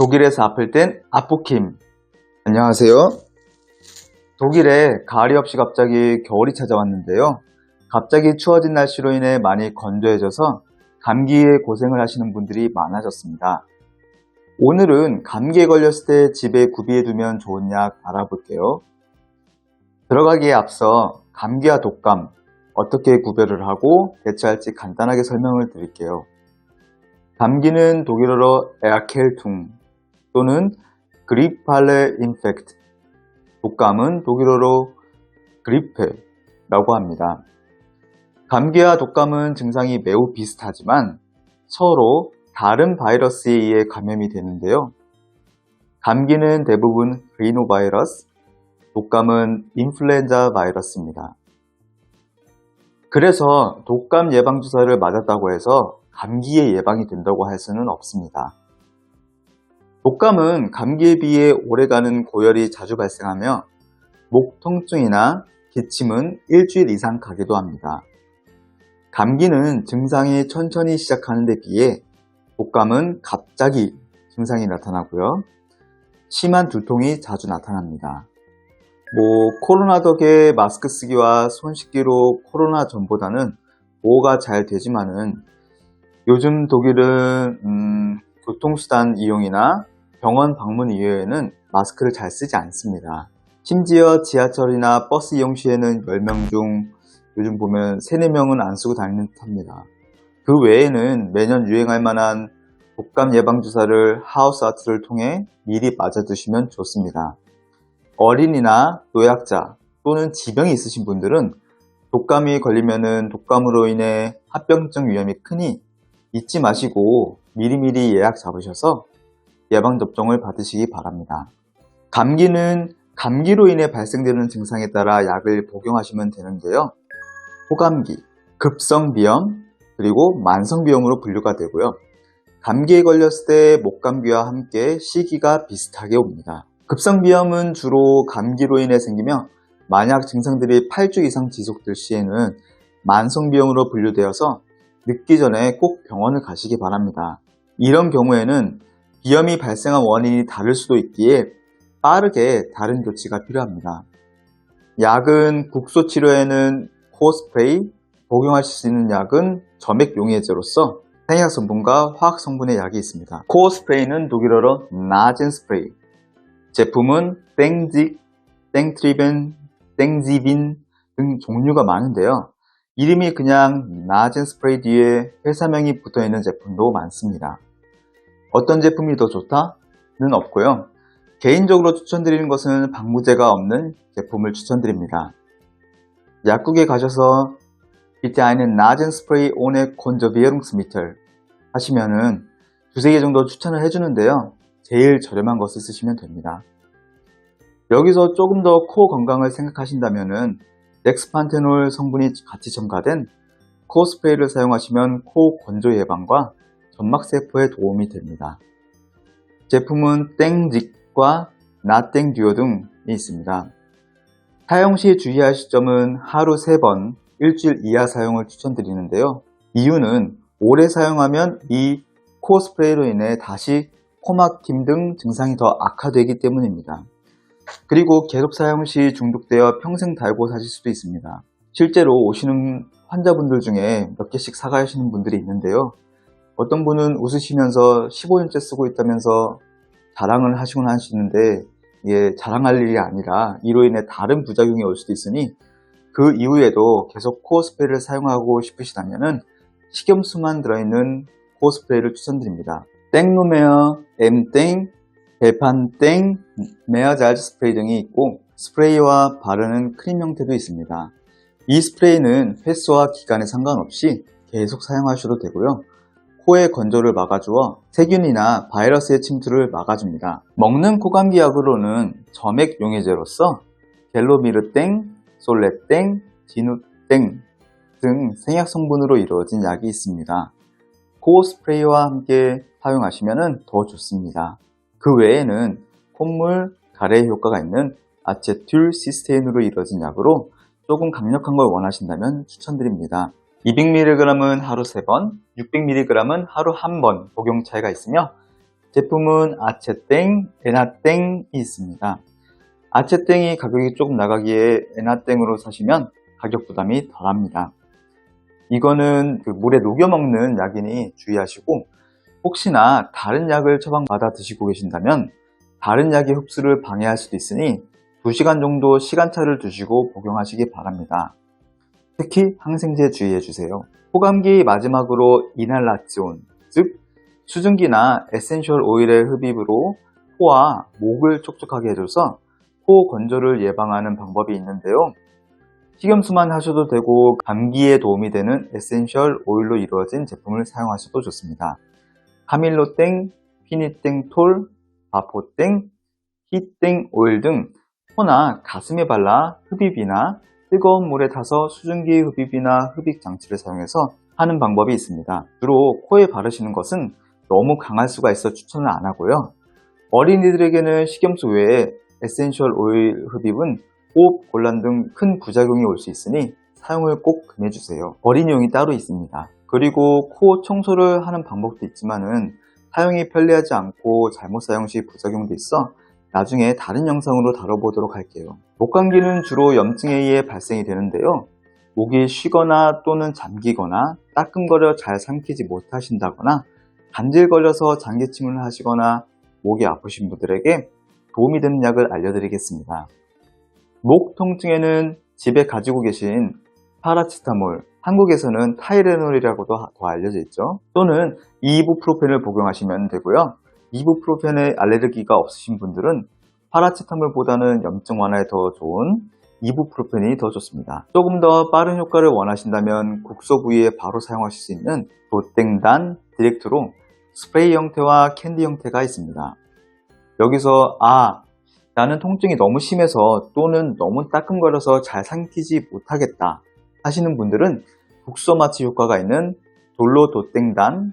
독일에서 아플 땐 아포킴. 안녕하세요. 독일에 가을이 없이 갑자기 겨울이 찾아왔는데요. 갑자기 추워진 날씨로 인해 많이 건조해져서 감기에 고생을 하시는 분들이 많아졌습니다. 오늘은 감기에 걸렸을 때 집에 구비해두면 좋은 약 알아볼게요. 들어가기에 앞서 감기와 독감 어떻게 구별을 하고 대처할지 간단하게 설명을 드릴게요. 감기는 독일어로 에아켈퉁 또는 그리팔레 인펙트 독감은 독일어로 그리페라고 합니다. 감기와 독감은 증상이 매우 비슷하지만 서로 다른 바이러스에 의해 감염이 되는데요. 감기는 대부분 리노바이러스, 독감은 인플루엔자 바이러스입니다. 그래서 독감 예방주사를 맞았다고 해서 감기의 예방이 된다고 할 수는 없습니다. 독감은 감기에 비해 오래가는 고열이 자주 발생하며 목 통증이나 기침은 일주일 이상 가기도 합니다. 감기는 증상이 천천히 시작하는 데 비해 독감은 갑자기 증상이 나타나고요. 심한 두통이 자주 나타납니다. 뭐 코로나 덕에 마스크 쓰기와 손 씻기로 코로나 전보다는 보호가 잘 되지만은 요즘 독일은 음, 교통수단 이용이나 병원 방문 이외에는 마스크를 잘 쓰지 않습니다. 심지어 지하철이나 버스 이용 시에는 10명 중 요즘 보면 3, 4명은 안 쓰고 다니는 듯 합니다. 그 외에는 매년 유행할 만한 독감 예방주사를 하우스 아트를 통해 미리 맞아두시면 좋습니다. 어린이나 노약자 또는 지병이 있으신 분들은 독감이 걸리면은 독감으로 인해 합병증 위험이 크니 잊지 마시고 미리미리 예약 잡으셔서 예방접종을 받으시기 바랍니다. 감기는 감기로 인해 발생되는 증상에 따라 약을 복용하시면 되는데요. 호감기, 급성비염, 그리고 만성비염으로 분류가 되고요. 감기에 걸렸을 때 목감기와 함께 시기가 비슷하게 옵니다. 급성비염은 주로 감기로 인해 생기며 만약 증상들이 8주 이상 지속될 시에는 만성비염으로 분류되어서 늦기 전에 꼭 병원을 가시기 바랍니다. 이런 경우에는 비염이 발생한 원인이 다를 수도 있기에 빠르게 다른 조치가 필요합니다. 약은 국소 치료에는 코 스프레이, 복용하실 수 있는 약은 점액 용해제로서 생약 성분과 화학 성분의 약이 있습니다. 코 스프레이는 독일어로 나젠 스프레이, 제품은 땡직, 땡트리벤, 땡지빈 등 종류가 많은데요. 이름이 그냥 나젠 스프레이 뒤에 회사명이 붙어 있는 제품도 많습니다. 어떤 제품이 더 좋다는 없고요. 개인적으로 추천드리는 것은 방부제가 없는 제품을 추천드립니다. 약국에 가셔서 bitte einen Nasenspray ohne Konservierungsmittel 하시면은 두세 개 정도 추천을 해주는데요. 제일 저렴한 것을 쓰시면 됩니다. 여기서 조금 더 코 건강을 생각하신다면은 넥스판테놀 성분이 같이 첨가된 코 스프레이를 사용하시면 코 건조 예방과 점막세포에 도움이 됩니다. 제품은 땡직과 나땡 듀오 등이 있습니다. 사용 시 주의할 시점은 하루 3번, 일주일 이하 사용을 추천드리는데요. 이유는 오래 사용하면 이 코스프레이로 인해 다시 코막힘 등 증상이 더 악화되기 때문입니다. 그리고 계속 사용 시 중독되어 평생 달고 사실 수도 있습니다. 실제로 오시는 환자분들 중에 몇 개씩 사가시는 분들이 있는데요. 어떤 분은 웃으시면서 15년째 쓰고 있다면서 자랑을 하시곤 하시는데 이게 자랑할 일이 아니라 이로 인해 다른 부작용이 올 수도 있으니 그 이후에도 계속 코어 스프레이를 사용하고 싶으시다면 식염수만 들어있는 코어 스프레이를 추천드립니다. 땡노메어, 엠땡, 베판땡, 메어잘즈 스프레이 등이 있고 스프레이와 바르는 크림 형태도 있습니다. 이 스프레이는 횟수와 기간에 상관없이 계속 사용하셔도 되고요. 코의 건조를 막아주어 세균이나 바이러스의 침투를 막아줍니다. 먹는 코감기 약으로는 점액 용해제로서 갤로미르땡, 솔레땡, 디누땡 등 생약 성분으로 이루어진 약이 있습니다. 코어 스프레이와 함께 사용하시면 더 좋습니다. 그 외에는 콧물, 가래에 효과가 있는 아체툴 시스테인으로 이루어진 약으로 조금 강력한 걸 원하신다면 추천드립니다. 200mg은 하루 3번, 600mg은 하루 1번 복용 차이가 있으며 제품은 아체땡, 에나땡이 있습니다. 아체땡이 가격이 조금 나가기에 에나땡으로 사시면 가격 부담이 덜합니다. 이거는 그 물에 녹여 먹는 약이니 주의하시고 혹시나 다른 약을 처방받아 드시고 계신다면 다른 약의 흡수를 방해할 수도 있으니 2시간 정도 시간차를 두시고 복용하시기 바랍니다. 특히 항생제 주의해주세요. 호감기 마지막으로 이날라치온, 즉 수증기나 에센셜 오일의 흡입으로 코와 목을 촉촉하게 해줘서 코 건조를 예방하는 방법이 있는데요. 식염수만 하셔도 되고 감기에 도움이 되는 에센셜 오일로 이루어진 제품을 사용하셔도 좋습니다. 카밀로땡, 피니땡톨, 바포땡, 히땡 오일 등 코나 가슴에 발라 흡입이나 뜨거운 물에 타서 수증기 흡입이나 흡입 장치를 사용해서 하는 방법이 있습니다. 주로 코에 바르시는 것은 너무 강할 수가 있어 추천을 안 하고요. 어린이들에게는 식염수 외에 에센셜 오일 흡입은 호흡 곤란 등 큰 부작용이 올 수 있으니 사용을 꼭 금해주세요. 어린이용이 따로 있습니다. 그리고 코 청소를 하는 방법도 있지만은 사용이 편리하지 않고 잘못 사용 시 부작용도 있어 나중에 다른 영상으로 다뤄보도록 할게요. 목감기는 주로 염증에 의해 발생이 되는데요. 목이 쉬거나 또는 잠기거나 따끔거려 잘 삼키지 못하신다거나 간질거려서 장기침을 하시거나 목이 아프신 분들에게 도움이 되는 약을 알려드리겠습니다. 목 통증에는 집에 가지고 계신 파라치타몰, 한국에서는 타이레놀이라고도 더 알려져 있죠. 또는 이부프로펜을 복용하시면 되고요. 이부프로펜에 알레르기가 없으신 분들은 파라치타몰보다는 염증 완화에 더 좋은 이부프로펜이 더 좋습니다. 조금 더 빠른 효과를 원하신다면 국소 부위에 바로 사용하실 수 있는 도땡단 디렉트로 스프레이 형태와 캔디 형태가 있습니다. 여기서 아 나는 통증이 너무 심해서 또는 너무 따끔거려서 잘 삼키지 못하겠다 하시는 분들은 국소마취 효과가 있는 돌로 도땡단,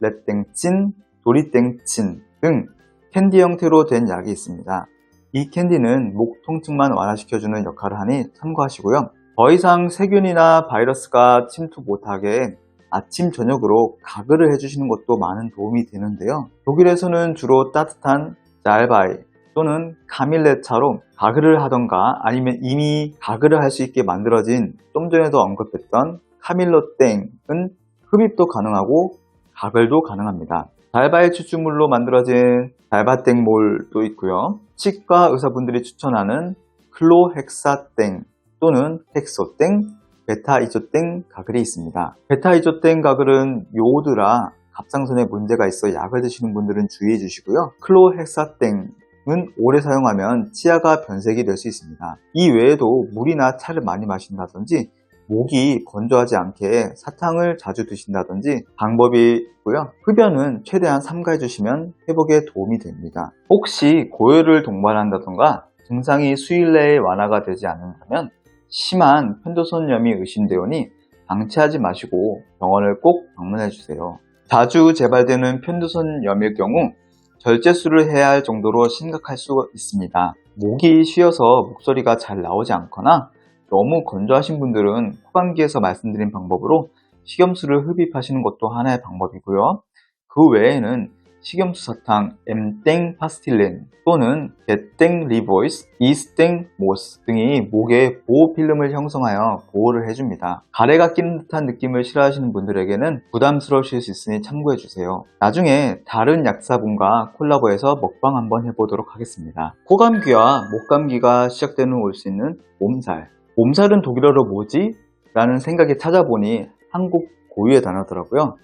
레땡친, 도리땡친 등 캔디 형태로 된 약이 있습니다. 이 캔디는 목 통증만 완화시켜주는 역할을 하니 참고하시고요. 더 이상 세균이나 바이러스가 침투 못하게 아침, 저녁으로 가글을 해주시는 것도 많은 도움이 되는데요. 독일에서는 주로 따뜻한 짤바이 또는 카밀레차로 가글을 하던가 아니면 이미 가글을 할 수 있게 만들어진 좀 전에도 언급했던 카밀로땡은 흡입도 가능하고 가글도 가능합니다. 달바의 추출물로 만들어진 달바땡몰도 있고요. 치과 의사분들이 추천하는 클로헥사땡 또는 헥소땡, 베타이조땡 가글이 있습니다. 베타이조땡 가글은 요오드라 갑상선에 문제가 있어 약을 드시는 분들은 주의해 주시고요. 클로헥사땡 은 오래 사용하면 치아가 변색이 될 수 있습니다. 이 외에도 물이나 차를 많이 마신다든지 목이 건조하지 않게 사탕을 자주 드신다든지 방법이 있고요. 흡연은 최대한 삼가해 주시면 회복에 도움이 됩니다. 혹시 고열을 동반한다던가 증상이 수일 내에 완화가 되지 않는다면 심한 편도선염이 의심되오니 방치하지 마시고 병원을 꼭 방문해 주세요. 자주 재발되는 편도선염일 경우 절제술을 해야 할 정도로 심각할 수 있습니다. 목이 쉬어서 목소리가 잘 나오지 않거나 너무 건조하신 분들은 호감기에서 말씀드린 방법으로 식염수를 흡입하시는 것도 하나의 방법이고요. 그 외에는 식염수 사탕 M땡 파스틸렌 또는 베땡 리보이스, 이스땡 모스 등이 목에 보호 필름을 형성하여 보호를 해줍니다. 가래가 끼는 듯한 느낌을 싫어하시는 분들에게는 부담스러우실 수 있으니 참고해주세요. 나중에 다른 약사분과 콜라보해서 먹방 한번 해보도록 하겠습니다. 코감기와 목감기가 시작되는 올 수 있는 몸살 몸살은 독일어로 뭐지? 라는 생각에 찾아보니 한국 고유의 단어더라고요.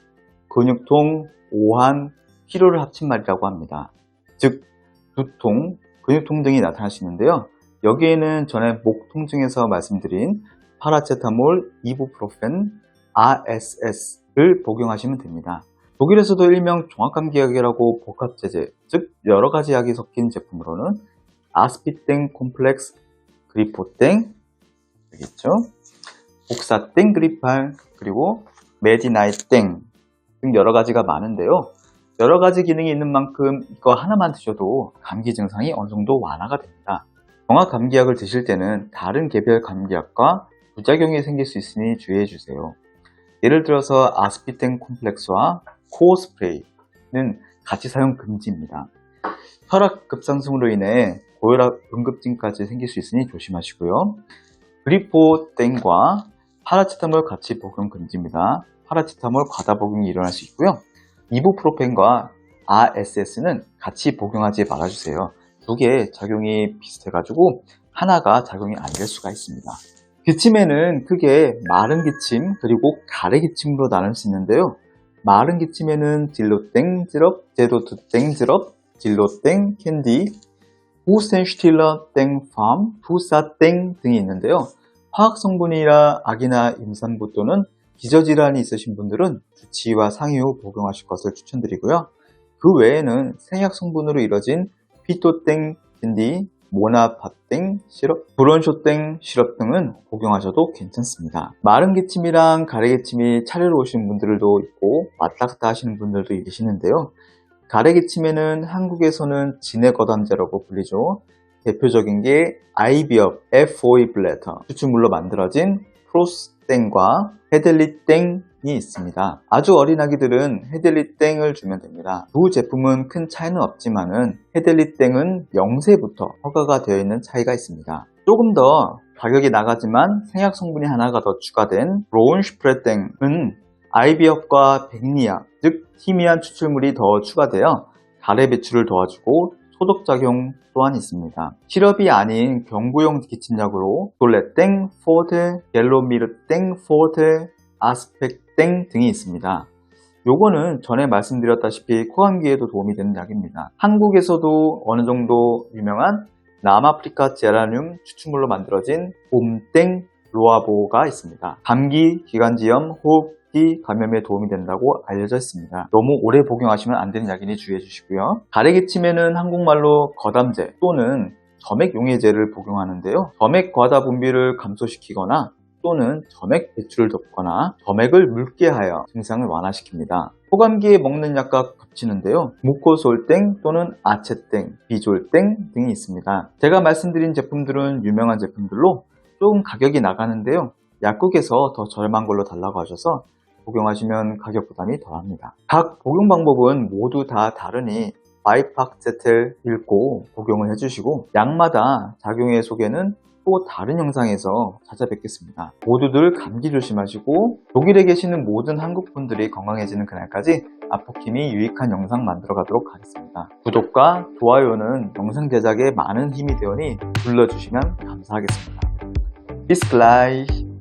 근육통, 오한, 피로를 합친 말이라고 합니다. 즉, 두통, 근육통 등이 나타날 수 있는데요. 여기에는 전에 목 통증에서 말씀드린 파라체타몰, 이부프로펜, RSS를 복용하시면 됩니다. 독일에서도 일명 종합감기약이라고 복합제제, 즉 여러 가지 약이 섞인 제품으로는 아스피땡 콤플렉스, 그리포땡, 되겠죠? 복사 땡 그리팔, 그리고 메디나이 땡 등 여러 가지가 많은데요. 여러 가지 기능이 있는 만큼 이거 하나만 드셔도 감기 증상이 어느 정도 완화가 됩니다. 종합 감기약을 드실 때는 다른 개별 감기약과 부작용이 생길 수 있으니 주의해 주세요. 예를 들어서 아스피텐 콤플렉스와 코어 스프레이는 같이 사용 금지입니다. 혈압 급상승으로 인해 고혈압 응급증까지 생길 수 있으니 조심하시고요. 그리포땡과 파라치타몰 같이 복용 금지입니다. 파라치타몰 과다 복용이 일어날 수 있고요. 이부프로펜과 RSS는 같이 복용하지 말아주세요. 두 개 작용이 비슷해가지고 하나가 작용이 안 될 수가 있습니다. 기침에는 크게 마른 기침 그리고 가래 기침으로 나눌 수 있는데요. 마른 기침에는 진로땡 지럽, 제도투땡 지럽, 진로땡 캔디, 후센슈틸러 땡 팜, 후사땡 등이 있는데요. 화학 성분이라 악이나 임산부 또는 기저질환이 있으신 분들은 주치의와 상의 후 복용하실 것을 추천드리고요. 그 외에는 생약 성분으로 이뤄진 피토땡 캔디, 모나파땡 시럽, 브론쇼땡 시럽 등은 복용하셔도 괜찮습니다. 마른 기침이랑 가래 기침이 차례로 오신 분들도 있고 왔다 갔다 하시는 분들도 계시는데요. 가래 기침에는 한국에서는 진해거담제라고 불리죠. 대표적인 게 아이비업 F4E 블레터 추출물로 만들어진 프로스땡과 헤델리땡이 있습니다. 아주 어린 아기들은 헤델리땡을 주면 됩니다. 두 제품은 큰 차이는 없지만은 헤델리땡은 0세부터 허가가 되어 있는 차이가 있습니다. 조금 더 가격이 나가지만 생약 성분이 하나가 더 추가된 로운슈프레땡은 아이비업과 백리약, 즉 희미한 추출물이 더 추가되어 가래 배출을 도와주고 소독작용 또한 있습니다. 시럽이 아닌 경구용 기침약으로 돌레땡, 포드, 옐로미르땡, 포드, 아스펙땡 등이 있습니다. 요거는 전에 말씀드렸다시피 코감기에도 도움이 되는 약입니다. 한국에서도 어느 정도 유명한 남아프리카 제라늄 추출물로 만들어진 봄땡 로아보가 있습니다. 감기, 기관지염, 호흡 기 감염에 도움이 된다고 알려져 있습니다. 너무 오래 복용하시면 안 되는 약이니 주의해 주시고요. 가래 기침에는 한국말로 거담제 또는 점액 용해제를 복용하는데요. 점액 과다 분비를 감소시키거나 또는 점액 배출을 돕거나 점액을 묽게 하여 증상을 완화시킵니다. 호감기에 먹는 약과 겹치는데요. 무코솔땡 또는 아체땡, 비졸땡 등이 있습니다. 제가 말씀드린 제품들은 유명한 제품들로 조금 가격이 나가는데요. 약국에서 더 저렴한 걸로 달라고 하셔서 복용하시면 가격 부담이 덜합니다. 각 복용 방법은 모두 다 다르니 바이팍제텔 읽고 복용을 해주시고 약마다 작용의 소개는 또 다른 영상에서 찾아뵙겠습니다. 모두들 감기 조심하시고 독일에 계시는 모든 한국 분들이 건강해지는 그날까지 아포킴이 유익한 영상 만들어 가도록 하겠습니다. 구독과 좋아요는 영상 제작에 많은 힘이 되오니 눌러주시면 감사하겠습니다. Bis gleich!